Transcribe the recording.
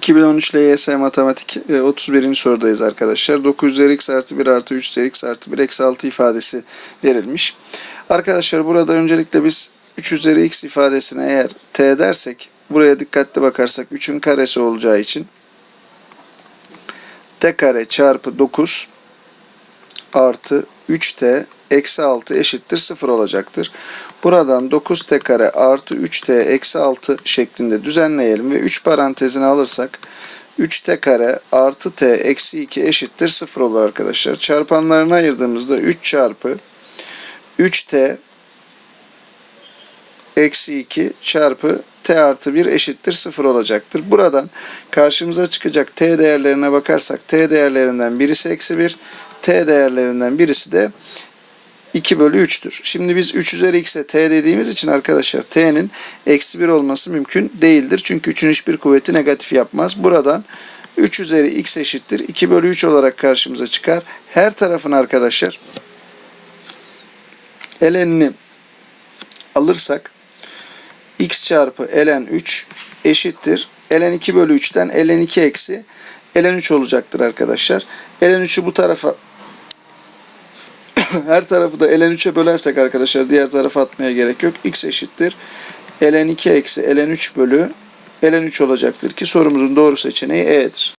2013 LYS Matematik e, 31. sorudayız arkadaşlar. 9 üzeri x artı 1 artı 3 üzeri x artı 1 eksi 6 ifadesi verilmiş. Arkadaşlar burada öncelikle biz 3 üzeri x ifadesine eğer t dersek buraya dikkatli bakarsak 3'ün karesi olacağı için t kare çarpı 9 artı 3t eksi 6 eşittir 0 olacaktır. Buradan 9t kare artı 3t eksi 6 şeklinde düzenleyelim ve 3 parantezine alırsak 3t kare artı t eksi 2 eşittir 0 olur arkadaşlar. Çarpanlarını ayırdığımızda 3 çarpı 3t eksi 2 çarpı t artı 1 eşittir 0 olacaktır. Buradan karşımıza çıkacak t değerlerine bakarsak t değerlerinden birisi eksi 1, t değerlerinden birisi de 2 bölü 3'tür. Şimdi biz 3 üzeri x'e t dediğimiz için arkadaşlar t'nin eksi 1 olması mümkün değildir. Çünkü 3'ün hiçbir kuvveti negatif yapmaz. Buradan 3 üzeri x eşittir 2 bölü 3 olarak karşımıza çıkar. Her tarafın arkadaşlar elenini alırsak x çarpı ln 3 eşittir. ln 2 bölü 3'ten ln 2 eksi ln 3 olacaktır arkadaşlar. ln 3'ü bu tarafa her tarafı da ln 3'e bölersek arkadaşlar diğer tarafa atmaya gerek yok. x eşittir. ln 2 eksi ln 3 bölü ln 3 olacaktır ki sorumuzun doğru seçeneği E'dir.